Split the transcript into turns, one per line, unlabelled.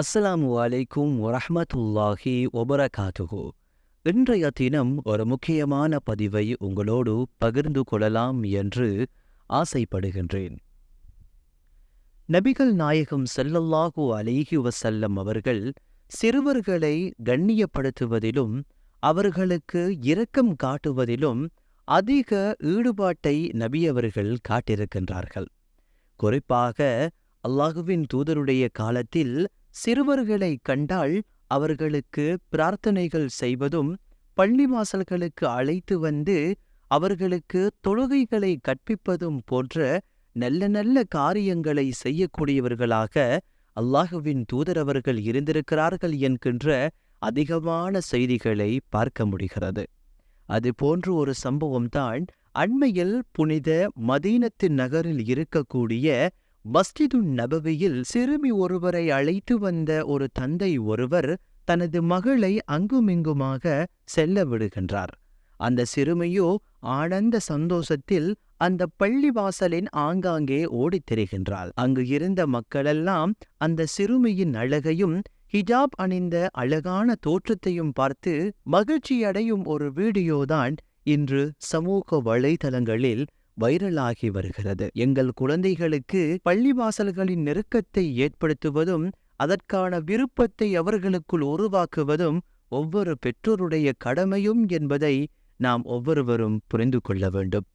அஸ்ஸலாமு அலைக்கும் வரஹ்மத்துல்லாஹி வபரகாத்துஹு. இன்றைய தினம் ஒரு முக்கியமான பதிவை உங்களோடு பகிர்ந்து கொள்ளலாம் என்று ஆசைப்படுகின்றேன். நபிகள் நாயகம் செல்லல்லாஹு அலைஹி வசல்லம் அவர்கள் சிறுவர்களை கண்ணியப்படுத்துவதிலும் அவர்களுக்கு இரக்கம் காட்டுவதிலும் அதிக ஈடுபாட்டை நபியவர்கள் காட்டியிருக்கின்றார்கள். குறிப்பாக அல்லாஹுவின் தூதருடைய காலத்தில் சிறுவர்களை கண்டால் அவர்களுக்கு பிரார்த்தனைகள் செய்வதும் பள்ளி வாசல்களுக்கு அழைத்து வந்து அவர்களுக்கு தொழுகைகளை கற்பிப்பதும் போன்ற நல்ல நல்ல காரியங்களை செய்யக்கூடியவர்களாக அல்லாஹுவின் தூதரவர்கள் இருந்திருக்கிறார்கள் என்கின்ற அதிகமான செய்திகளை பார்க்க முடிகிறது. அது போன்ற ஒரு சம்பவம்தான் அண்மையில் புனித மதீனத்து நகரில் இருக்கக்கூடிய மஸ்ஜிது நபவியில் சிறுமி ஒருவரை அழைத்து வந்த ஒரு தந்தை ஒருவர் தனது மகளை அங்குமிங்குமாக செல்ல விடுகின்றார். அந்த சிறுமியோ ஆனந்த சந்தோஷத்தில் அந்த பள்ளிவாசலின் ஆங்காங்கே ஓடித் திரிகின்றாள். அங்கு இருந்த மக்களெல்லாம் அந்த சிறுமியின் அழகையும் ஹிஜாப் அணிந்த அழகான தோற்றத்தையும் பார்த்து மகிழ்ச்சியடையும் ஒரு வீடியோதான் இன்று சமூக வலைதளங்களில் வைரலாகி வருகிறது. எங்கள் குழந்தைகளுக்கு பள்ளிவாசல்களின் நெருக்கத்தை ஏற்படுத்துவதும் அதற்கான விருப்பத்தை அவர்களுக்குள் உருவாக்குவதும் ஒவ்வொரு பெற்றோருடைய கடமையும் என்பதை நாம் ஒவ்வொருவரும் புரிந்து கொள்ள வேண்டும்.